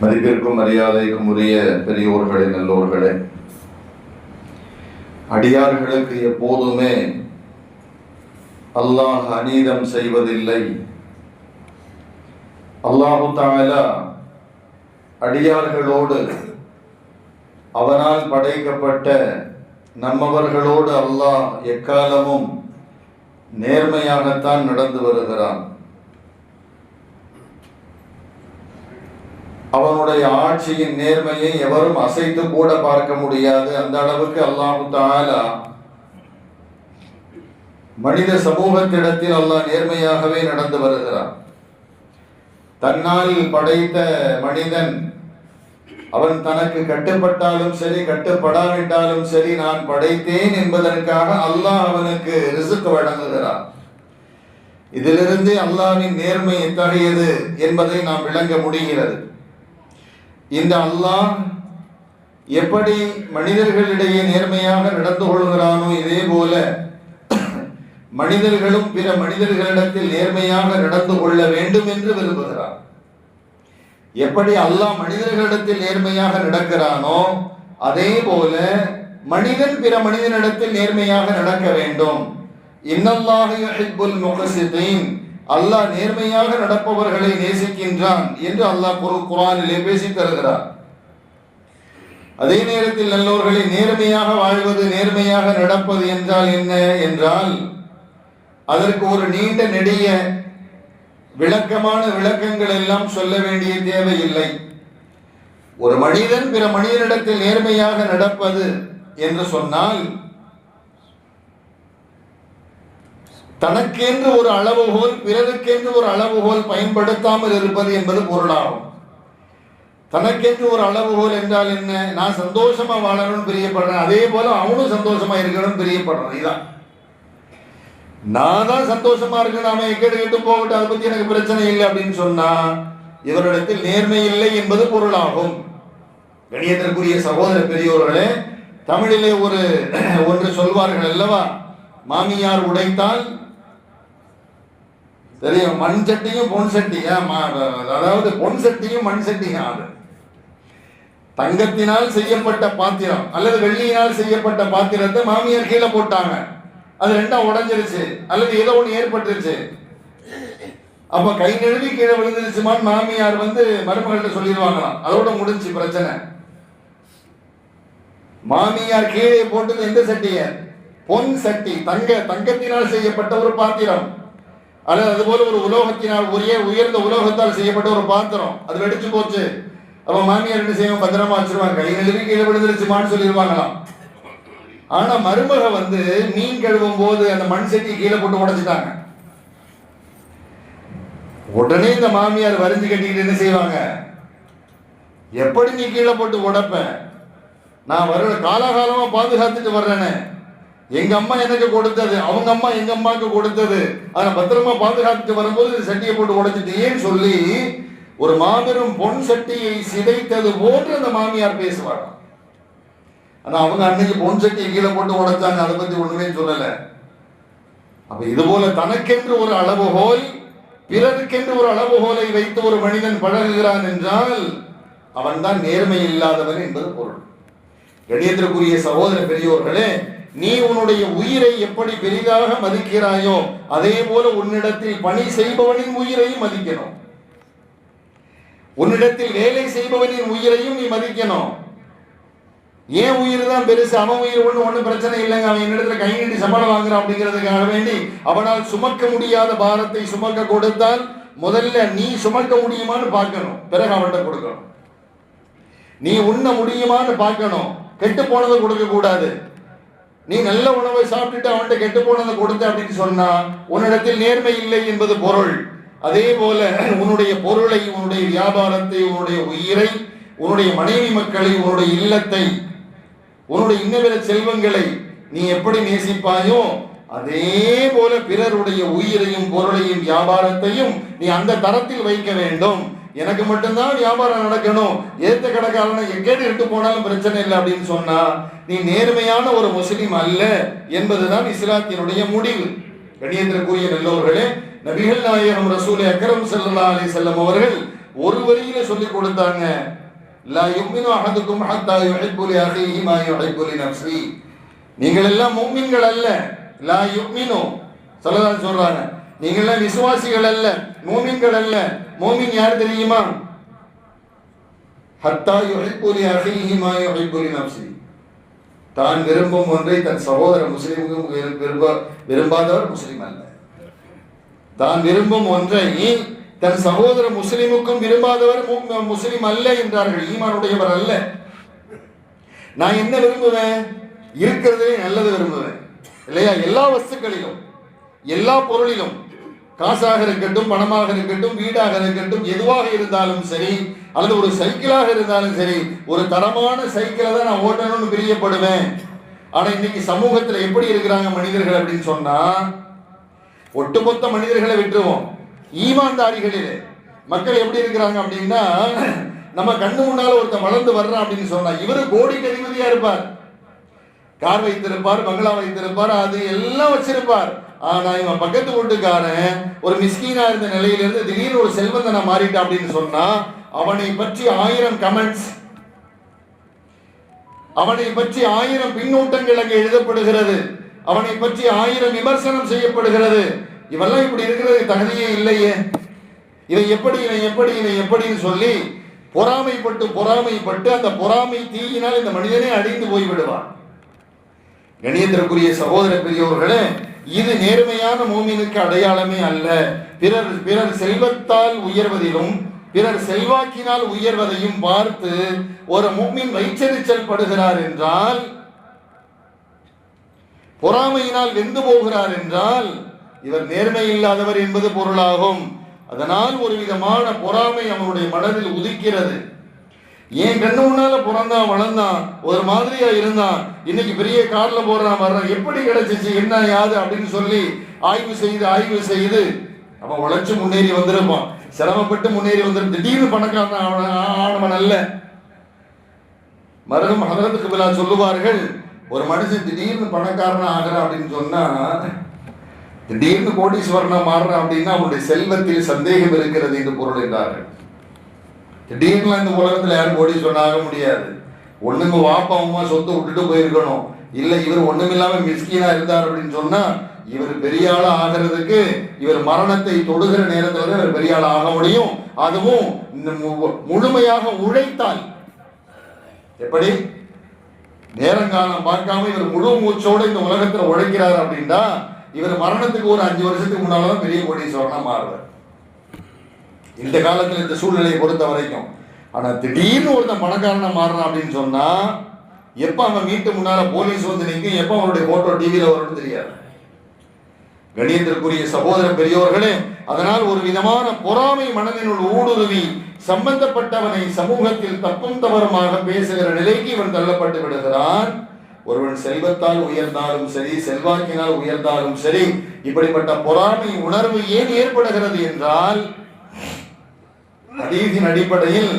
மதிப்பிற்கும் மரியாதைக்கும் உரிய பெரியோர்களே நல்லோர்களே. அடியார்களுக்கு எப்போதுமே அல்லாஹ் அநீதம் செய்வதில்லை. அல்லாஹு தாலா அடியார்களோடு அவனால் படைக்கப்பட்ட நம்மவர்களோடு அல்லாஹ் எக்காலமும் நேர்மையாகத்தான் நடந்து வருகிறான். அவனுடைய ஆட்சியின் நேர்மையை எவரும் அசைத்து கூட பார்க்க முடியாது. அந்த அளவுக்கு அல்லாஹு தாலா மனித சமூகத்திடத்தில் அல்லாஹ் நேர்மையாகவே நடந்து வருகிறான். தன்னால் படைத்த மனிதன் அவன் தனக்கு கட்டுப்பட்டாலும் சரி கட்டுப்படாவிட்டாலும் சரி நான் படைத்தேன் என்பதற்காக அல்லாஹ் அவனுக்கு ரிசுக்கு வழங்குகிறான். இதிலிருந்து அல்லாவின் நேர்மை எத்தகையது என்பதை நாம் விளங்க முடிகிறது. இந்த அல்லாஹ் எப்படி மனிதர்களிடையே நேர்மையாக நடந்து கொள்கிறானோ இதே போல மனிதர்களும் பிற மனிதர்களிடத்தில் நேர்மையாக நடந்து கொள்ள வேண்டும் என்று விரும்புகிறார் எப்படி அல்லாஹ் மனிதர்களிடத்தில் நேர்மையாக நடக்கிறானோ அதே போல மனிதன் பிற மனிதனிடத்தில் நேர்மையாக நடக்க வேண்டும். இன்னல்லாக முகசிதீன் அல்லாஹ் நேர்மையாக நடப்பவர்களை நேசிக்கின்றான் என்று அல்லாஹ் குரு குரானிலே பேசி தருகிறார். அதே நேரத்தில் நல்லோர்களை நேர்மையாக வாழ்வது நேர்மையாக நடப்பது என்றால் என்ன என்றால் அதற்கு ஒரு நீண்ட நெடிய விளக்கமான விளக்கங்கள் எல்லாம் சொல்ல வேண்டிய தேவையில்லை. ஒரு மனிதன் பிற மனிதனிடத்தில் நேர்மையாக நடப்பது என்று சொன்னால் தனக்கென்று ஒரு அளவுகோல் பிறருக்கென்று ஒரு அளவுகோல் பயன்படுத்தாமல் இருப்பது என்பது பொருளாகும். தனக்கென்று ஒரு அளவுகோல் என்றால் என்ன? நான் சந்தோஷமா வாழணும்னு பிரியப்படுறேன். அதே போல அவனும் சந்தோஷமா இருக்கணும்னு பிரியப்படுறான். இதான் நான் தான் சந்தோஷமா இருக்கணும். அவன் எக்கேடு கேட்டு போகட்டும். அதை பத்தி எனக்கு பிரச்சனை இல்லை அப்படின்னு சொன்னா இவரிடத்தில் நேர்மை இல்லை என்பது பொருளாகும். கணியத்திற்குரிய சகோதர பெரியோர்களே தமிழிலே ஒரு ஒன்று சொல்வார்கள் அல்லவா? மாமியார் உடைத்தால் தெரியும் மண் சட்டியும் பொன் சட்டியும் அதாவது பொன் சட்டியும் மண் சட்டியும் அது தங்கத்தினால் செய்யப்பட்ட பாத்திரம் அல்லது வெள்ளியினால் செய்யப்பட்ட பாத்திரத்தை மாமியார் கீழே போட்டாங்க. அது ரெண்டா உடஞ்சிருச்சு. அல்லது ஏதோ ஒன்று ஏற்பட்டுருச்சு. அப்ப கை நழுவி கீழே விழுந்துருச்சுமான்னு மாமியார் வந்து மருமகள்கிட்ட சொல்லிடுவாங்களாம். அதோட முடிஞ்சு பிரச்சனை. மாமியார் கீழே போட்டது எந்த சட்டிய? பொன் சட்டி தங்க தங்கத்தினால் செய்யப்பட்ட ஒரு பாத்திரம். அல்லது அதுபோல ஒரு உலோகத்தினால் உரிய உயர்ந்த உலோகத்தால் செய்யப்பட்ட ஒரு பாத்திரம். அது வெடிச்சு போச்சு. அப்ப மாமியார் என்ன செய்யும்? பத்திரமா வச்சிருவாங்க. கை நழுவி கீழே விழுந்துருச்சுமான்னு சொல்லிடுவாங்களாம் ஆனா மருமக வந்து மீன் கழுவும் போது அந்த மண் செட்டி கீழே போட்டு உடைச்சிட்டாங்க. உடனே இந்த மாமியார் வரிஞ்சு கட்டிக்கிட்டு என்ன செய்வாங்க? எப்படி நீ கீழே போட்டு உடைப்ப? நான் வர காலகாலமா பாதுகாத்துட்டு வர்றேனே. எங்க அம்மா எனக்கு கொடுத்தது அவங்க அம்மா எங்க அம்மாவுக்கு கொடுத்தது. அதை பத்திரமா பாதுகாத்துட்டு வரும்போது சட்டியை போட்டு உடைச்சிட்டேன்னு சொல்லி ஒரு மாபெரும் பொன் சட்டியை சிதைத்தது போன்று அந்த மாமியார் பேசுவாராம் ஆனா அவங்க அன்னைக்கு பொன் சட்டியை கீழே போட்டு உடைச்சாங்க அதை பத்தி ஒண்ணுமே சொல்லல. அப்ப இது போல தனக்கென்று ஒரு அளவுகோல் பிறருக்கென்று ஒரு அளவுகோலை வைத்து ஒரு மனிதன் பழகுகிறான் என்றால் அவன்தான் நேர்மை இல்லாதவன் என்பது பொருள். கணியத்திற்குரிய சகோதர பெரியோர்களே நீ உன்னுடைய உயிரை எப்படி பெரிதாக மதிக்கிறாயோ அதே போல உன்னிடத்தில் பணி செய்பவனின் உயிரையும் மதிக்கணும். உன்னிடத்தில் வேலை செய்பவனின் உயிரையும் நீ மதிக்கணும். ஏன் உயிர் தான் பெருசு? அவன் உயிர் ஒன்று ஒன்றும் பிரச்சனை இல்லைங்க. அவன் என்னிடத்துல கை நீட்டி சம்பளம் வாங்குறான் அப்படிங்கிறதுக்காக வேண்டி அவனால் சுமக்க முடியாத பாரத்தை சுமக்க கொடுத்தால் முதல்ல நீ சுமக்க முடியுமான்னு பார்க்கணும். பிறகு அவன்கிட்ட கொடுக்கணும். நீ உண்ண முடியுமான்னு பார்க்கணும். கெட்டு போனதை கொடுக்க கூடாது நீ நல்ல உணவை சாப்பிட்டுட்டு அவன்கிட்ட கெட்டு போனதை கொடுத்த அப்படின்னு சொன்னா உன்னிடத்தில் நேர்மை இல்லை என்பது பொருள். அதே போல உன்னுடைய பொருளை உன்னுடைய வியாபாரத்தை உன்னுடைய உயிரை உன்னுடைய மனைவி மக்களை உன்னுடைய இல்லத்தை உன்னுடைய இன்னவிர செல்வங்களை நீ எப்படி நேசிப்பாயோ அதே போல பிறருடைய உயிரையும் பொருளையும் வியாபாரத்தையும் நீ அந்த தரத்தில் வைக்க வேண்டும். எனக்கு மட்டும்தான் வியாபாரம் நடக்கணும். ஏத்த கடைக்காரனை எங்கேடு இருக்க போனாலும் பிரச்சனை இல்லை அப்படின்னு சொன்னா நீ நேர்மையான ஒரு முஸ்லீம் அல்ல என்பதுதான் இஸ்லாத்தினுடைய முடிவு. கணியத்திற்குரிய நல்லவர்களே நபிகள் நாயகம் ரசூலை அக்கரம் செல்லா அலி செல்லம் அவர்கள் ஒரு வரியில சொல்லி கொடுத்தாங்க. லா யுமினு அஹதுக்கும் ஹத்தா யுஹிப்பு லி அஹீஹி மா யுஹிப்பு நஃப்ஸி. நீங்கள் எல்லாம் முஃமின்கள் அல்ல. லா யுமினு. சொல்லதான் சொல்றாங்க. நீங்கள் எல்லாம் விசுவாசிகள் அல்ல மூமின்கள் அல்ல மூமின் யார் தெரியுமா? ஹத்தா யுஹிப்பு லி அஹீஹி மா யுஹிப்பு தான் விரும்பும் ஒன்றை தன் சகோதர முஸ்லீமுக்கும் விரும்ப விரும்பாதவர் முஸ்லீம் அல்ல. தான் விரும்பும் ஒன்றை தன் சகோதர முஸ்லிமுக்கும் விரும்பாதவர் முஸ்லீம் முஸ்லிம் அல்ல என்றார்கள். ஈமானுடையவர் அல்ல. நான் என்ன விரும்புவேன்? இருக்கிறதே நல்லது விரும்புவேன். இல்லையா? எல்லா வஸ்துக்களிலும் எல்லா பொருளிலும் காசாக இருக்கட்டும் பணமாக இருக்கட்டும் வீடாக இருக்கட்டும் எதுவாக இருந்தாலும் சரி அல்லது ஒரு சைக்கிளாக இருந்தாலும் சரி ஒரு தரமான சைக்கிளை தான் நான் ஓட்டணும்னு பிரியப்படுவேன். ஆனா இன்னைக்கு சமூகத்துல எப்படி இருக்கிறாங்க மனிதர்கள் அப்படின்னு சொன்னா ஒட்டுமொத்த மனிதர்களை விட்டுருவோம். ஈமான்தாரிகளிலே. மக்கள் எப்படி இருக்கிறாங்க அப்படின்னா நம்ம கண்ணு முன்னால ஒருத்தன் வளர்ந்து வர்றான் அப்படின்னு சொன்னா இவரு கோடிக்கு அதிபதியா இருப்பார். கார் வைத்திருப்பார் பங்களா வைத்திருப்பார் அது எல்லாம் வச்சிருப்பார். ஆனா இவன் பக்கத்து வீட்டுக்காரன் ஒரு மிஸ்கீனா இருந்த நிலையிலிருந்து திடீர்னு ஒரு செல்வந்தனா மாறிட்டான் அப்படின்னு சொன்னா அவனை பற்றி ஆயிரம் கமெண்ட்ஸ் அவனை பற்றி ஆயிரம் பின்னூட்டங்கள் அங்கே எழுதப்படுகிறது. அவனை பற்றி ஆயிரம் விமர்சனம் செய்யப்படுகிறது. இவெல்லாம் இப்படி இருக்கிறது தகுதியே இல்லையே. இவன் எப்படி இவன் எப்படி இவன் எப்படின்னு சொல்லி பொறாமைப்பட்டு பொறாமைப்பட்டு அந்த பொறாமை தீயினால் இந்த மனிதனே அழிந்து போய் விடுவான் கணியத்திற்குரிய சகோதர பெரியவர்களே இது நேர்மையான மூமினுக்கு அடையாளமே அல்ல. பிறர் பிறர் செல்வத்தால் உயர்வதிலும் பிறர் செல்வாக்கினால் உயர்வதையும் பார்த்து ஒரு மூமின் வைச்சரிச்சல் படுகிறார் என்றால் பொறாமையினால் வெந்து போகிறார் என்றால் இவர் நேர்மை இல்லாதவர் என்பது பொருளாகும். அதனால் ஒரு விதமான பொறாமை அவனுடைய மனதில் உதிக்கிறது. என் கண்ணு முன்னால பிறந்தான் வளர்ந்தான் ஒரு மாதிரியா இருந்தான் இன்னைக்கு பெரிய கார்ல போறான் வர்றான் எப்படி கிடைச்சிச்சு என்ன யாது அப்படின்னு சொல்லி ஆய்வு செய்து ஆய்வு செய்து அவன் உழைச்சு முன்னேறி வந்திருப்பான். சிரமப்பட்டு முன்னேறி வந்திருப்பான் திடீர்னு பணக்காரன் ஆனவன் அல்ல. மருகம் ஹதரத்துக்கு விழா சொல்லுவார்கள் ஒரு மனுஷன் திடீர்னு பணக்காரன் ஆகிறான் அப்படின்னு சொன்னா திடீர்னு கோடீஸ்வரனா மாறுறான் அப்படின்னா அவனுடைய செல்வத்தில் சந்தேகம் இருக்கிறது என்று பொருள் என்றார்கள். திடீர்னு இந்த உலகத்தில் யாரும் கோடீஸ்வரன் ஆக முடியாது. ஒண்ணுங்க வாப்பா அம்மா சொத்தை விட்டுட்டு போயிருக்கணும். இல்லை இவர் ஒண்ணுமில்லாம மிஸ்கீனா இருந்தார் அப்படின்னு சொன்னா இவர் பெரிய ஆள் ஆகிறதுக்கு இவர் மரணத்தை தொடுகிற நேரத்தில் தான் இவர் பெரிய ஆள் ஆக முடியும். அதுவும் இந்த மு- முழுமையாக உழைத்தால். எப்படி? நேரங்காலம் பார்க்காம இவர் முழு மூச்சோடு இந்த உலகத்தில் உழைக்கிறார் அப்படின்னா இவர் மரணத்துக்கு ஒரு அஞ்சு வருஷத்துக்கு முன்னாலதான் பெரிய கோடீஸ்வரனா மாறுவார். இந்த காலத்தில் இந்த சூழ்நிலையை பொறுத்த வரைக்கும். ஆனால் திடீர்னு ஒருத்தன் பணக்காரனா மாறுறான் அப்படின்னு சொன்னா எப்போ அவன் வீட்டு முன்னால போலீஸ் வந்து நிற்கும் எப்போ அவனுடைய போட்டோ டிவியில் வரும்னு தெரியாது. கணியத்திற்குரிய சகோதர பெரியோர்களே அதனால் ஒரு விதமான பொறாமை மனதினுள் ஊடுருவி சம்பந்தப்பட்டவனை சமூகத்தில் தப்பும் தவறுமாக பேசுகிற நிலைக்கு இவன் தள்ளப்பட்டு விடுகிறான். ஒருவன் செல்வத்தால் உயர்ந்தாலும் சரி செல்வாக்கினால் உயர்ந்தாலும் சரி இப்படிப்பட்ட பொறாமை உணர்வு ஏன் ஏற்படுகிறது என்றால் அதீதின் அடிப்படையில்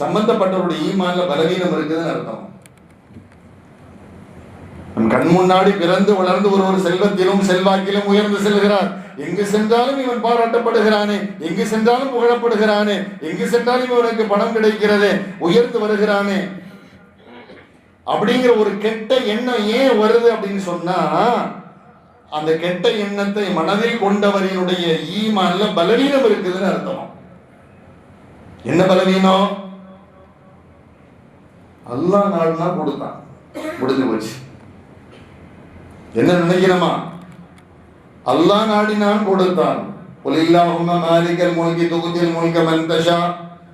சம்பந்தப்பட்டவருடைய ஈமான்ல பலவீனம் இருக்குதுன்னு அர்த்தம். நம் கண் முன்னாடி பிறந்து வளர்ந்து ஒருவர் செல்வத்திலும் செல்வாக்கிலும் உயர்ந்து செல்கிறார். எங்கு சென்றாலும் இவன் பாராட்டப்படுகிறானே எங்கு சென்றாலும் புகழப்படுகிறானே எங்கு சென்றாலும் இவனுக்கு பணம் கிடைக்கிறது உயர்ந்து வருகிறானே. அப்படிங்கிற ஒரு கெட்ட எண்ணம் ஏன் வருது அப்படின்னு சொன்னா அந்த கெட்ட எண்ணத்தை மனதில் கொண்டவரினுடைய ஈமான்ல பலவீனம் இருக்குதுன்னு அர்த்தம். என்ன பலவீனம் அல்லாஹ் நாடுனா கொடுத்தான் முடிஞ்சு போச்சு என்ன நினைக்கிறோமா அல்லாஹ் நாடினான் கொடுத்தான் قل اللهم مالك الملك تؤتي الملك من تشاء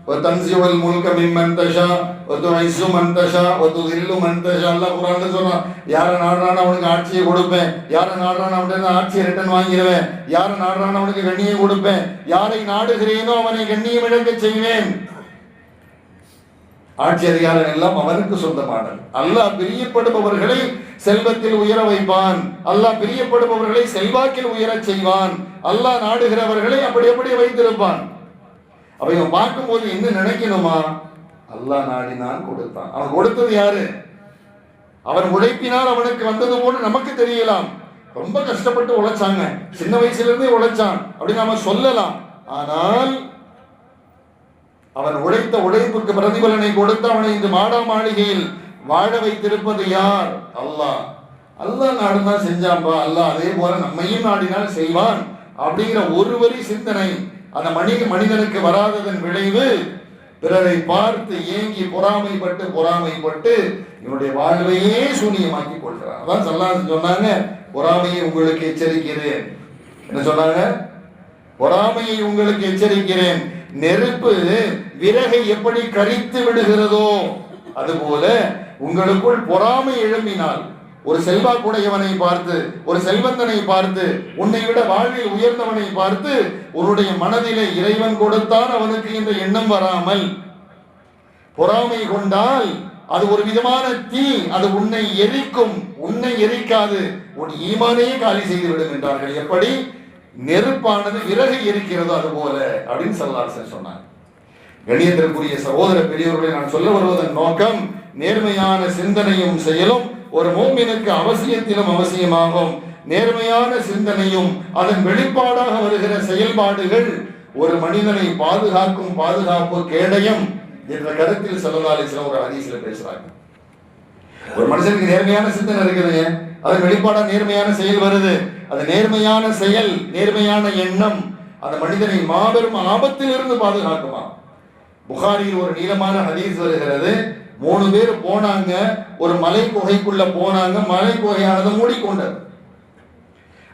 وتنزع الملك ممن تشاء وتعز من تشاء وتذل من تشاء அல்லாஹ் குர்ஆன்ல சொல்றான் யார நாடுறான அவனுக்கு ஆட்சியை கொடுப்பேன் யார நாடுறான அவன்கிட்ட ஆட்சியை ரிட்டர்ன் வாங்கிடுவேன் யார நாடுறான அவனுக்கு கண்ணியை கொடுப்பேன் யாரை நாடுகிறேனோ அவனை கண்ணியம் இழக்க செய்வேன் ஆட்சி அதிகாரம் எல்லாம் அவனுக்கு சொந்தமானது அல்லாஹ் பிரியப்படுபவர்களை செல்வத்தில் உயர வைப்பான் அல்லாஹ் பிரியப்படுபவர்களை செல்வாக்கில் உயரச் செய்வான் அல்லாஹ் நாடுகிறவர்களை அப்படி அப்படி வைத்திருப்பான் அப்ப இவன் பார்க்கும்போது என்ன நினைக்கணுமா? அல்லாஹ் நாடினான் கொடுத்தான். அவன் கொடுத்தது யாரு? அவன் உழைப்பினால் அவனுக்கு வந்தது போல நமக்கு தெரியலாம். ரொம்ப கஷ்டப்பட்டு உழைச்சாங்க. சின்ன வயசுல இருந்தே உழைச்சான். அப்படின்னு நாம சொல்லலாம். ஆனால் அவன் உழைத்த உழைப்புக்கு பிரதிபலனை கொடுத்து அவனை இந்த மாடா மாளிகையில் வாழ வைத்திருப்பது யார்? அல்லாஹ். அல்லாஹ் நாடுதான் செஞ்சான்பா? அல்லாஹ் அதே போல நம்மையும் நாடினால் செய்வான் அப்படிங்கிற ஒரு வரி சிந்தனை அந்த மனித மனிதனுக்கு வராததன் விளைவு பிறரை பார்த்து ஏங்கி பொறாமைப்பட்டு பொறாமைப்பட்டு இவனுடைய வாழ்வையே சூனியமாக்கி கொள்கிறான். அதான் சொல்லாது சொன்னாங்க பொறாமையை உங்களுக்கு எச்சரிக்கிறேன். என்ன சொன்னாங்க? பொறாமையை உங்களுக்கு எச்சரிக்கிறேன். நெருப்பு விறகை எப்படி கரித்து விடுகிறதோ அதுபோல உங்களுக்குள் பொறாமை எழும்பினால் ஒரு செல்வாக்குடையவனை பார்த்து ஒரு செல்வந்தனை பார்த்து உன்னை விட வாழ்வில் உயர்ந்தவனை பார்த்து உன்னுடைய மனதிலே இறைவன் கொடுத்தான் அவனுக்கு இந்த எண்ணம் வராமல் பொறாமை கொண்டால் அது ஒரு விதமான தீ அது உன்னை எரிக்கும் உன்னை எரிக்காது. உன் ஈமானையே காலி செய்து விடும் என்றார்கள். எப்படி? நெருப்பானது விறகு எரிக்கிறதோ அது போல அப்படின்னு சல்லாசன் சொன்னார் கணியத்திற்குரிய சகோதர பெரியவர்களை நான் சொல்ல வருவதன் நோக்கம் நேர்மையான சிந்தனையும் செயலும் ஒரு மூமினுக்கு அவசியத்திலும் அவசியமாகும். நேர்மையான சிந்தனையும் அதன் வெளிப்பாடாக வருகிற செயல்பாடுகள் ஒரு மனிதனை பாதுகாக்கும் பாதுகாப்பு கேடயம் என்ற கருத்தில் செல்லதாலேசில ஒரு ஹதீஸ்ல பேசுறாங்க. ஒரு மனுஷனுக்கு நேர்மையான சிந்தனை இருக்குது அதன் வெளிப்பாடா நேர்மையான செயல் வருது. அது நேர்மையான செயல் நேர்மையான எண்ணம் அந்த மனிதனை மாபெரும் ஆபத்திலிருந்து பாதுகாக்குமா? புகாரியில் ஒரு நீளமான ஹதீஸ் வருகிறது. மூணு பேர் போனாங்க ஒரு மலை குகைக்குள்ள போனாங்க மலை குகையானது மூடிக்கொண்டது.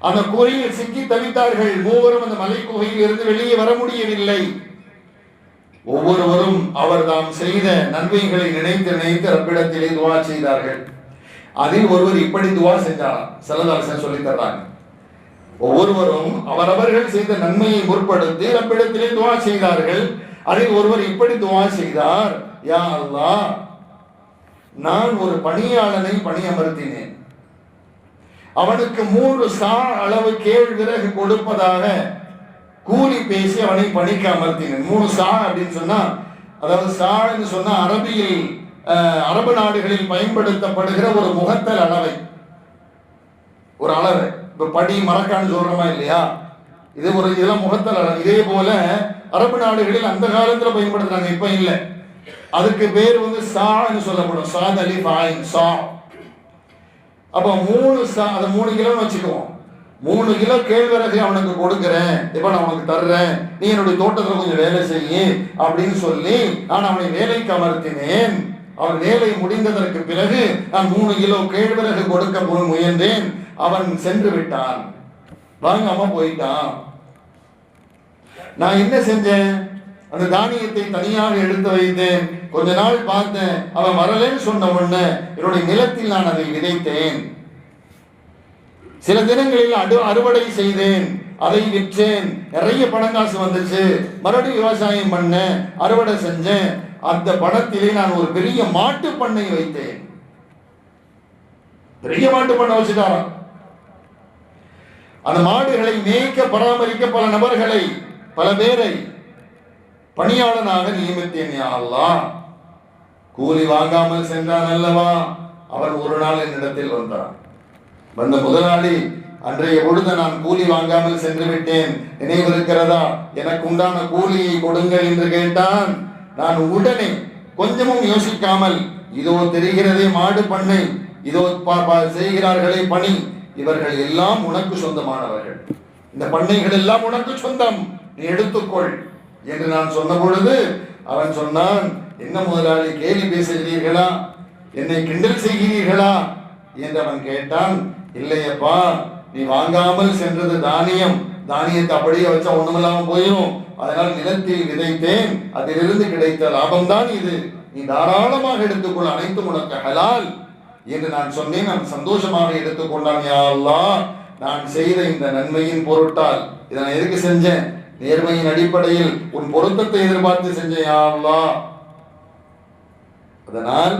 அந்த குகையில் சிக்கி தவித்தார்கள் மூவரும் அந்த மலை குகையில் இருந்து வெளியே வர முடியவில்லை. ஒவ்வொருவரும் அவர் தாம் செய்த நன்மைகளை நினைத்து நினைத்து ரப்பிடத்திலே துவா செய்தார்கள். அதில் ஒருவர் இப்படி துவா செஞ்சாராம் செல்லதாசன் சொல்லி தர்றாங்க. ஒவ்வொருவரும் அவரவர்கள் செய்த நன்மையை முற்படுத்தி ரப்பிடத்திலே துவா செய்தார்கள். அதில் ஒருவர் இப்படி துவா செய்தார் யா அல்லாஹ் நான் ஒரு பணியாளனை பணியமர்த்தினேன். அவனுக்கு மூன்று சா அளவு கேழ் விறகு கொடுப்பதாக கூலி பேசி அவனை பணிக்க அமர்த்தினேன். மூணு சா அப்படின்னு சொன்னா அதாவது சான்னு சொன்னா அரபியில் அரபு நாடுகளில் பயன்படுத்தப்படுகிற ஒரு முகத்தல் அளவை. ஒரு அளவு. இப்ப படி மரக்கான்னு சொல்றோமா இல்லையா? இது ஒரு இதெல்லாம் முகத்தல் அளவு. இதே போல அரபு நாடுகளில் அந்த காலத்துல பயன்படுத்துறாங்க இப்ப இல்லை. அதுக்கு பேர் வந்து சான்னு சொல்லப்படும். சாத் அலி ஃபாயின் சா. அப்போ மூணு சா அதை மூணு கிலோன்னு வச்சுக்குவோம். மூணு கிலோ கேழ்வரகு அவனுக்கு கொடுக்குறேன். இப்போ நான் உனக்கு தர்றேன். நீ என்னுடைய தோட்டத்தில் கொஞ்சம் வேலை செய்ய அப்படின்னு சொல்லி நான் அவனை வேலைக்கு அமர்த்தினேன் அவன் வேலை முடிந்ததற்கு பிறகு நான் மூணு கிலோ கேழ்வரகு கொடுக்க முயன்றேன். அவன் சென்று விட்டான். வாங்காம போயிட்டான். நான் என்ன செஞ்சேன்? அந்த தானியத்தை தனியாக எடுத்து வைத்தேன். கொஞ்ச நாள் பார்த்தேன். அவன் வரலன்னு சொன்ன உடனே என்னுடைய நிலத்தில் நான் அதை விதைத்தேன். சில தினங்களில் அடு அறுவடை செய்தேன். அதை விற்றேன். நிறைய பணம் காசு வந்துச்சு. மறுபடியும் விவசாயம் பண்ணேன். அறுவடை செஞ்சேன். அந்த பணத்திலே நான் ஒரு பெரிய மாட்டு பண்ணை வைத்தேன். பெரிய மாட்டு பண்ணை வச்சுட்டாராம். அந்த மாடுகளை மேய்க்க பராமரிக்க பல நபர்களை பல பேரை பணியாளனாக நியமித்தேன் யா கூலி வாங்காமல் சென்றான் அல்லவா? அவன் ஒரு நாள் என்னிடத்தில் வந்தான். வந்த முதலாளி அன்றைய பொழுது நான் கூலி வாங்காமல் சென்று விட்டேன். நினைவிருக்கிறதா எனக்கு உண்டான கூலியை கொடுங்கள் என்று கேட்டான். நான் உடனே கொஞ்சமும் யோசிக்காமல் இதோ தெரிகிறதே மாடு பண்ணை. இதோ பா- பா- செய்கிறார்களே பணி. இவர்கள் எல்லாம் உனக்கு சொந்தமானவர்கள். இந்த பண்ணைகள் எல்லாம் உனக்கு சொந்தம். நீ எடுத்துக்கொள். என்று நான் சொன்ன பொழுது அவன் சொன்னான் என்ன முதலாளி கேலி பேசுகிறீர்களா? என்னை கிண்டல் செய்கிறீர்களா? என்று அவன் கேட்டான் இல்லையப்பா நீ வாங்காமல் சென்றது தானியம். தானியத்தை அப்படியே வச்சா ஒண்ணுமில்லாம போயிடும் அதனால் நிலத்தில் விதைத்தேன். அதிலிருந்து கிடைத்த லாபம் தான் இது. நீ தாராளமாக எடுத்துக்கொள் அனைத்தும் உனக்கு ஹலால். என்று நான் சொன்னேன். நான் சந்தோஷமாக எடுத்துக்கொண்டான் யா நான் செய்த இந்த நன்மையின் பொருட்டால் இதை நான் எதுக்கு செஞ்சேன்? நேர்மையின் அடிப்படையில் உன் பொருத்தத்தை எதிர்பார்த்து செஞ்ச யா அதனால்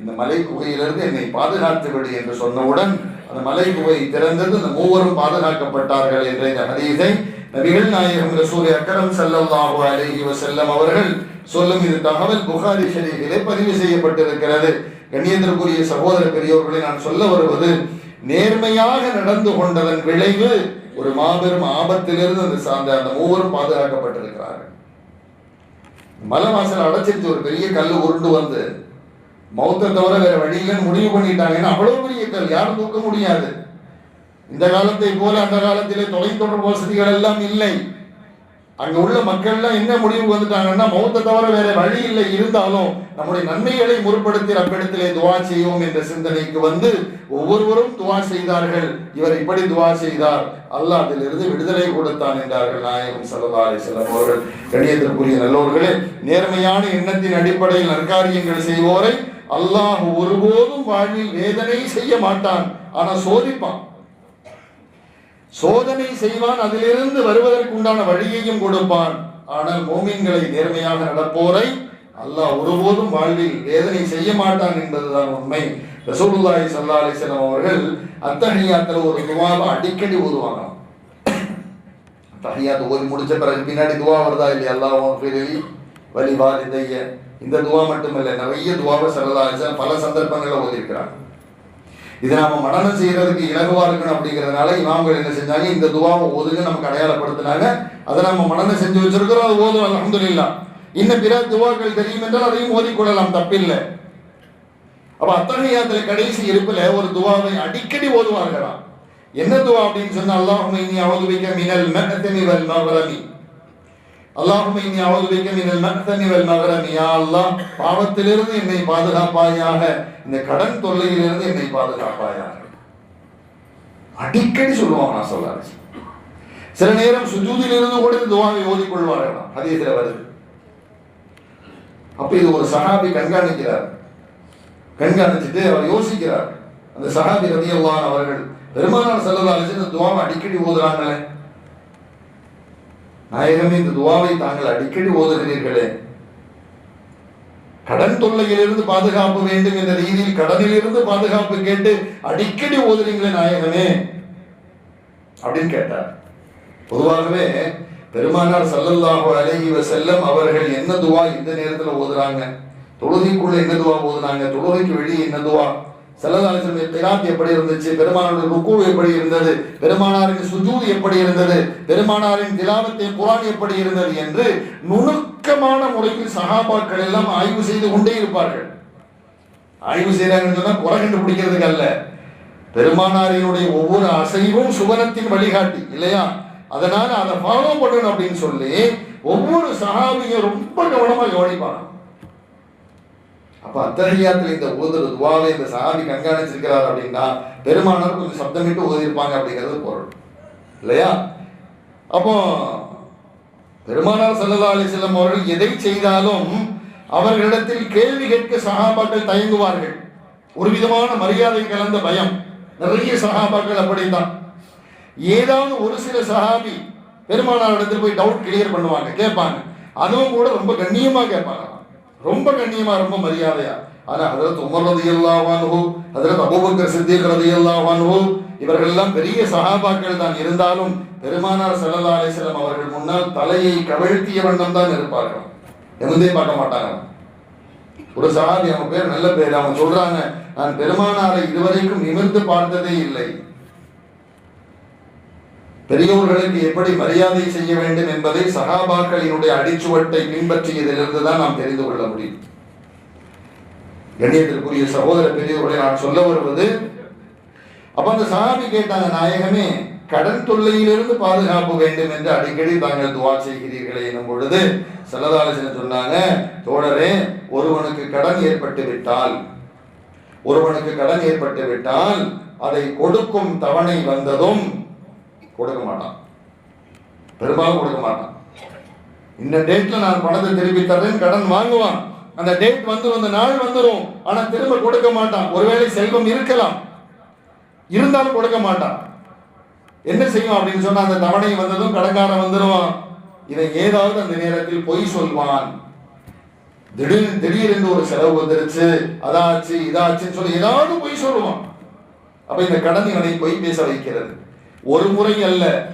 இந்த மலை குகையிலிருந்து என்னை பாதுகாத்து விடு என்று சொன்னவுடன் அந்த மலை குகை திறந்தது. அந்த மூவரும் பாதுகாக்கப்பட்டார்கள் என்ற இந்த ஹதீஸை நபிகள் நாயகம் ரசூல் அக்கரம் ஸல்லல்லாஹு அலைஹி வஸல்லம் அவர்கள் சொல்லும் இது தகவல் புகாரி ஷரீஃபிலே பதிவு செய்யப்பட்டிருக்கிறது. கண்ணியத்திற்குரிய சகோதர பெரியோர்களை நான் சொல்ல வருவது நேர்மையாக நடந்து கொண்டதன் விளைவு ஒரு மாபெரும் ஆபத்திலிருந்து அந்த சார்ந்த அந்த மூவரும் பாதுகாக்கப்பட்டிருக்கிறார்கள். மலைவாசல் அடைச்சிருச்சு ஒரு பெரிய கல் உருண்டு வந்து. மௌத்த தவிர வேற வழியிலன்னு முடிவு பண்ணிட்டாங்க. ஏன்னா அவ்வளவு பெரிய கல் யாரும் தூக்க முடியாது. இந்த காலத்தை போல அந்த காலத்திலே தொலைத்தொடர்பு வசதிகள் எல்லாம் இல்லை. அங்க உள்ள மக்கள்லாம் என்ன முடிவுக்கு வந்துட்டாங்கன்னா மௌத்தை தவிர வேற வழி இல்லை. இருந்தாலும் நம்முடைய நன்மைகளை முற்படுத்தி ரப்பிடத்திலே துவா செய்வோம் என்ற சிந்தனைக்கு வந்து ஒவ்வொருவரும் துவா செய்தார்கள். இவர் இப்படி துவா செய்தார். அல்லாஹ் அதிலிருந்து விடுதலை கொடுத்தான் என்றார்கள் நாயகம் சல்லா அலிஸ்லாம் அவர்கள். கணியத்திற்குரிய நல்லவர்களே நேர்மையான எண்ணத்தின் அடிப்படையில் நற்காரியங்கள் செய்வோரை அல்லாஹ் ஒருபோதும் வாழ்வில் வேதனை செய்ய மாட்டான். ஆனா சோதிப்பான். சோதனை செய்வான் அதிலிருந்து வருவதற்கு உண்டான வழியையும் கொடுப்பான். ஆனால் மோமின்களை நேர்மையாக நடப்போரை அல்லாஹ் ஒருபோதும் வாழ்வில் வேதனை செய்ய மாட்டான் என்பதுதான் உண்மை. ரசூலுல்லாஹி சல்லா அலிஸ்லாம் அவர்கள் அத்தஹியாத்தில் ஒரு துவாவை அடிக்கடி ஓதுவாங்க தஹியாத் ஓதி முடிச்ச பிறகு பின்னாடி துவா வருதா இல்லையா? அல்லாஹ் ஃபிரிலி வலி இந்த துவா மட்டுமல்ல நிறைய துவாவை ஸல்லல்லாஹு பல சந்தர்ப்பங்களில் ஓதியிருக்கிறாங்க. இதை நாம மனனம் செய்யறதுக்கு இலகுவா இருக்கணும் அப்படிங்கிறதுனால இமாம்கள் என்ன செஞ்சாங்க இந்த துவாவை ஓதுங்க நமக்கு அடையாளப்படுத்தினாங்க. அதை நம்ம மனனம் செஞ்சு வச்சிருக்கிறோம் அது ஓதும் அல்ஹம்துலில்லா. இன்னும் பிற துவாக்கள் தெரியும் என்றால் அதையும் ஓதிக்கொள்ளலாம் தப்பில்லை. அப்ப அத்தகையாத்துல கடைசி இருப்பில் ஒரு துவாவை அடிக்கடி ஓதுவார்களாம். என்ன துவா அப்படின்னு சொன்னா அல்லாஹ் இனி அவுதுபிக்க மினல் மஹ்தமி வல் மகரமி அல்லாஹும் இனி அவுதுபிக்க நீங்கள் மஹ்தமி வல் மகரமியா அல்லாஹ் பாவத்திலிருந்து என்னை பாதுகாப்பாயாக இந்த கடன் தொல்லையிலிருந்து என்னை பாதுகாப்பாயாக. அடிக்கடி சொல்லுவாங்க நான் சொல்லாரு சில நேரம் சுஜூதில் கூட இந்த துவாவை ஓதிக்கொள்வார்களாம் அதே வருது. அப்ப இது ஒரு சஹாபி கண்காணிக்கிறார். கண்காணிச்சுட்டு அவர் யோசிக்கிறார். அந்த சஹாபி ரதியல்லான் அவர்கள் பெருமானார் செல்லதா இந்த துவாவை அடிக்கடி ஓதுறாங்களே. நாயகமே இந்த துவாவை தாங்கள் அடிக்கடி ஓதுகிறீர்களே. கடன் தொல்லையிலிருந்து பாதுகாப்பு வேண்டும் என்ற ரீதியில் கடனிலிருந்து பாதுகாப்பு கேட்டு அடிக்கடி ஓதுறீங்களே நாயகமே அப்படின்னு கேட்டார். பொதுவாகவே பெருமானார் சல்லல்லாஹு அலைஹி செல்லம் அவர்கள் என்ன துவா இந்த நேரத்துல ஓதுறாங்க? தொழுகைக்குள்ள என்ன துவா ஓதுனாங்க தொழுகைக்கு வெளியே என்ன துவா? செல்லதாலிசனுடைய கிராத் எப்படி இருந்துச்சு? பெருமானுடைய ருக்கு எப்படி இருந்தது? பெருமானாரின் சுஜூத் எப்படி இருந்தது? பெருமானாரின் திலாவத்தை குரான் எப்படி இருந்தது என்று நுணுக்கமான முறையில் சகாபாக்கள் எல்லாம் ஆய்வு செய்து கொண்டே இருப்பார்கள். ஆய்வு செய்கிறாங்கன்னு சொன்னால் குறை கண்டுபிடிக்கிறதுக்கு அல்ல. பெருமானாரினுடைய ஒவ்வொரு அசைவும் சுவனத்தின் வழிகாட்டி இல்லையா? அதனால அதை ஃபாலோ பண்ணணும் அப்படின்னு சொல்லி ஒவ்வொரு சகாபியும் ரொம்ப கவனமாக கவனிப்பாங்க. அப்ப அத்தகையாத்துல இந்த ஓதுற துவாவை இந்த சஹாபி கண்காணிச்சிருக்கிறார் அப்படின்னா பெருமானார் கொஞ்சம் சப்தமிட்டு ஓதியிருப்பாங்க அப்படிங்கிறது பொருள். இல்லையா? அப்போ பெருமானார் சல்லா அலிசல்லம் அவர்கள் எதை செய்தாலும் அவர்களிடத்தில் கேள்வி கேட்க சகாபாக்கள் தயங்குவார்கள். ஒரு விதமான மரியாதை கலந்த பயம். நிறைய சகாபாக்கள் அப்படித்தான். ஏதாவது ஒரு சில சகாபி பெருமானார் இடத்துல போய் டவுட் கிளியர் பண்ணுவாங்க கேட்பாங்க. அதுவும் கூட ரொம்ப கண்ணியமா கேட்பாங்க ரொம்ப கண்ணியமா ரொம்ப மரியாதையா. ஆனா ஹதரத் உமர் ரதி அல்லாஹானு ஹதரத் அபூபக்கர் சித்திக் ரதி அல்லாஹானு இவர்கள் எல்லாம் பெரிய சகாபாக்கள் தான். இருந்தாலும் பெருமானார் சல்லா அலிஸ்லாம் அவர்கள் முன்னால் தலையை கவிழ்த்திய வண்ணம் தான் இருப்பார்கள். எந்தே பார்க்க மாட்டாங்க. ஒரு சகாபி அவன் பேர் நல்ல பேர். அவன் சொல்றாங்க நான் பெருமானாரை இதுவரைக்கும் நிமிர்ந்து பார்த்ததே இல்லை. பெரியோர்களுக்கு எப்படி மரியாதை செய்ய வேண்டும் என்பதை சகாபாக்களினுடைய அடிச்சுவட்டை பின்பற்றியதிலிருந்து தான் நாம் தெரிந்து கொள்ள முடியும். கண்ணியத்திற்குரிய சகோதர பெரியவர்களை நான் சொல்ல வருவது அப்ப அந்த சஹாபி கேட்டாங்க நாயகமே கடன் தொல்லையிலிருந்து பாதுகாப்பு வேண்டும் என்று அடிக்கடி தாங்கள் துவா செய்கிறீர்களே எனும் பொழுது செல்லதாலோசனை சொன்னாங்க தோழரே ஒருவனுக்கு கடன் ஏற்பட்டு விட்டால் ஒருவனுக்கு கடன் ஏற்பட்டு விட்டால் அதை கொடுக்கும் தவணை வந்ததும் கொடுக்க மாட்டான் பெரும்பாலும் கொடுக்க மாட்டான் இந்த டேட்ல நான் பணத்தை திருப்பி தரேன் கடன் வாங்குவான். அந்த டேட் வந்து அந்த நாள் வந்துடும் ஆனா திரும்ப கொடுக்க மாட்டான். ஒருவேளை செல்வம் இருக்கலாம். இருந்தாலும் கொடுக்க மாட்டான். என்ன செய்யும் அப்படின்னு சொன்னா அந்த தவணை வந்ததும் கடன்காரன் வந்துடுவான் இதை ஏதாவது அந்த நேரத்தில் பொய் சொல்வான். திடீர் திடீரென்று ஒரு செலவு வந்துருச்சு. அதாச்சு இதாச்சுன்னு சொல்லி ஏதாவது பொய் சொல்லுவான். அப்ப இந்த கடன் இவனை பொய் பேச வைக்கிறது. ஒரு முறை அல்ல.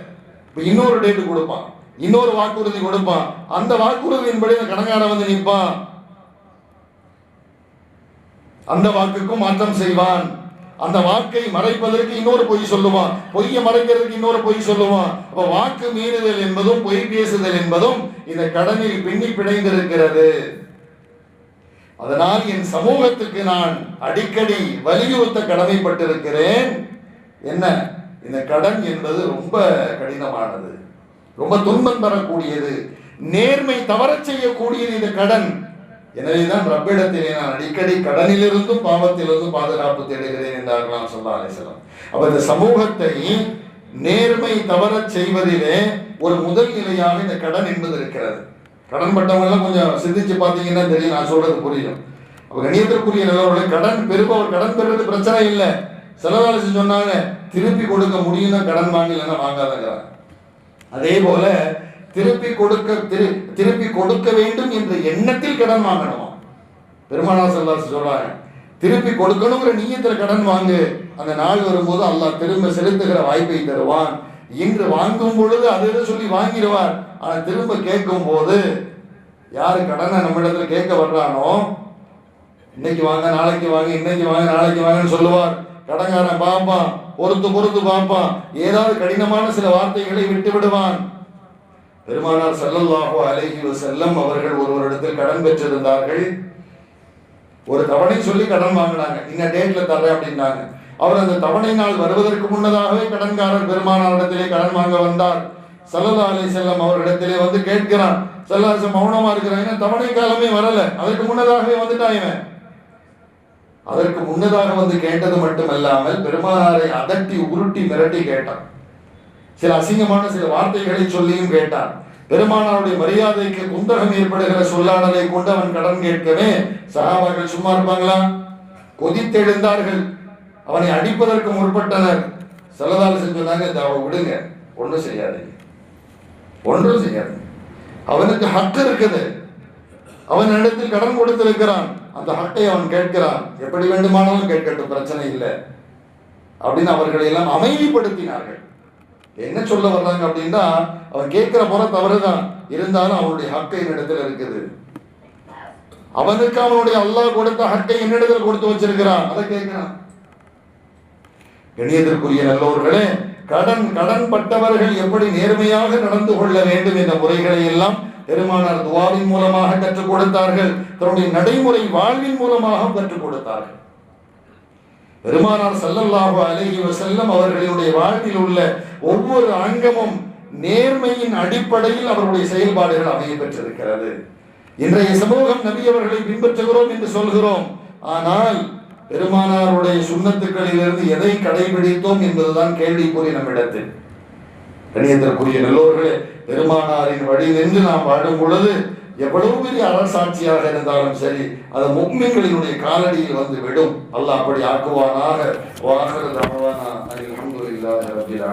இன்னொரு டேட்டு கொடுப்பான். இன்னொரு வாக்குறுதி கொடுப்பான். அந்த வாக்குறுதியின்படி அந்த கடங்கார வந்து நிற்பான். அந்த வாக்குக்கும் மாற்றம் செய்வான். அந்த வாக்கை மறைப்பதற்கு இன்னொரு பொய் சொல்லுவான். பொய்யை மறைக்கிறதுக்கு இன்னொரு பொய் சொல்லுவான். அப்ப வாக்கு மீறுதல் என்பதும் பொய் பேசுதல் என்பதும் இந்த கடனில் பின்னி பிணைந்திருக்கிறது. அதனால் என் சமூகத்துக்கு நான் அடிக்கடி வலியுறுத்த கடமைப்பட்டிருக்கிறேன். என்ன? இந்த கடன் என்பது ரொம்ப கடினமானது. ரொம்ப துன்பம் தரக்கூடியது நேர்மை தவறச் செய்யக்கூடியது இந்த கடன். எனவேதான் ரப்பிடத்திலே நான் அடிக்கடி கடனிலிருந்தும் பாவத்திலிருந்தும் பாதுகாப்பு தேடுகிறேன் என்றார்களாம் சொல்லா அலிசலாம் அப்ப இந்த சமூகத்தை நேர்மை தவறச் செய்வதிலே ஒரு முதல் நிலையாக இந்த கடன் என்பது இருக்கிறது. கடன் பட்டவங்கெல்லாம் கொஞ்சம் சிந்திச்சு பார்த்தீங்கன்னா தெரியும் நான் சொல்றது புரியும். அப்ப கணியத்திற்குரிய நிலவர்களை கடன் பெறுபவர் கடன் பெறுறது பிரச்சனை இல்லை. செலவழிச்சு சொன்னாங்க திருப்பி கொடுக்க முடியும்னா கடன் வாங்கலைன்னா வாங்காதங்கிறாங்க. அதே போல திருப்பி கொடுக்க திரு திருப்பி கொடுக்க வேண்டும் என்ற எண்ணத்தில் கடன் வாங்கணும்? பெருமானா செல்லாஸ் சொல்றாங்க திருப்பி கொடுக்கணுங்கிற நீயத்துல கடன் வாங்கு. அந்த நாள் வரும்போது அல்லாஹ் திரும்ப செலுத்துகிற வாய்ப்பை தருவான். இன்று வாங்கும் பொழுது அதை சொல்லி வாங்கிடுவார். ஆனா திரும்ப கேட்கும் போது யாரு கடனை நம்மிடத்துல கேட்க வர்றானோ இன்னைக்கு வாங்க நாளைக்கு வாங்க இன்னைக்கு வாங்க நாளைக்கு வாங்கன்னு சொல்லுவார். கடங்காரன் பார்ப்பான் பொறுத்து பொறுத்து பார்ப்பான் ஏதாவது கடினமான சில வார்த்தைகளை விட்டு விடுவான். பெருமானார் செல்லல்லாஹோ அலைஹி செல்லம் அவர்கள் ஒருவரிடத்தில் கடன் பெற்றிருந்தார்கள். ஒரு தவணை சொல்லி கடன் வாங்கினாங்க. இந்த டேட்ல தர்றேன் அப்படின்னாங்க. அவர் அந்த தவணை நாள் வருவதற்கு முன்னதாகவே கடன்காரர் பெருமானாரிடத்திலே கடன் வாங்க வந்தார். சல்லல்லா அலை செல்லம் அவர்களிடத்திலே வந்து கேட்கிறான். சல்லாசம் மௌனமா இருக்கிறான். ஏன்னா தவணை காலமே வரல. அதற்கு முன்னதாகவே வந்துட்டான் இவன். அதற்கு முன்னதாக வந்து கேட்டது மட்டுமல்லாமல் பெருமானாரை அதட்டி உருட்டி மிரட்டி கேட்டான் சில அசிங்கமான சில வார்த்தைகளை சொல்லியும் கேட்டான் பெருமானாருடைய மரியாதைக்கு குந்தகம் ஏற்படுகிற சொல்லாடலை கொண்டு அவன் கடன் கேட்கவே சகாபாக்கள் சும்மா இருப்பாங்களா? கொதித்தெழுந்தார்கள். அவனை அடிப்பதற்கு முற்பட்டனர். செல்லதால் சொன்னாங்க "இந்த அவனை விடுங்க. ஒன்றும் செய்யாதீங்க. ஒன்றும் செய்யாது அவனுக்கு ஹக்கு இருக்குது. அவன் இடத்தில் கடன் கொடுத்திருக்கிறான். அந்த ஹக்கை அவன் கேட்கிறான். எப்படி வேண்டுமானாலும் கேட்கட்டும் பிரச்சனை இல்லை. அப்படின்னு அவர்களை எல்லாம் அமைதிப்படுத்தினார்கள். என்ன சொல்ல வர்றாங்க அப்படின்னா அவன் கேட்கிற போற தவறுதான். இருந்தாலும் அவனுடைய ஹக்கை என்னிடத்தில் இருக்குது. அவனுக்கு அவனுடைய அல்லாஹ் கொடுத்த ஹக்கை என்னிடத்தில் கொடுத்து வச்சிருக்கிறான். அதை கேட்கிறான். கணியத்திற்குரிய நல்லவர்களே கடன் கடன் பட்டவர்கள் எப்படி நேர்மையாக நடந்து கொள்ள வேண்டும் என்ற முறைகளை எல்லாம் பெருமானார் துவாவின் மூலமாக கற்றுக் கொடுத்தார்கள். தன்னுடைய நடைமுறை வாழ்வின் மூலமாக கற்றுக் கொடுத்தார்கள். பெருமானார் ஸல்லல்லாஹு அலைஹி செல்லம் அவர்களுடைய வாழ்வில் உள்ள ஒவ்வொரு அங்கமும் நேர்மையின் அடிப்படையில் அவருடைய செயல்பாடுகள் அமைய பெற்றிருக்கிறது. இன்றைய சமூகம் நபி அவர்களை பின்பற்றுகிறோம் என்று சொல்கிறோம். ஆனால் பெருமானாருடைய சுண்ணத்துக்களிலிருந்து எதை கடைபிடித்தோம் என்பதுதான் கேள்விக்குறி நம்மிடத்தில். கணியத்திற்குரிய நல்லோர்களே பெருமானாரின் வழி நின்று நாம் வாழும் பொழுது எவ்வளவு பெரிய அரசாட்சியாக இருந்தாலும் சரி அது முக்மின்களினுடைய காலடியில் வந்து விடும். அல்லாஹ் அப்படி ஆக்குவானாக. வாகர தமவானா அல்ஹம்துலில்லாஹி ரப்பில்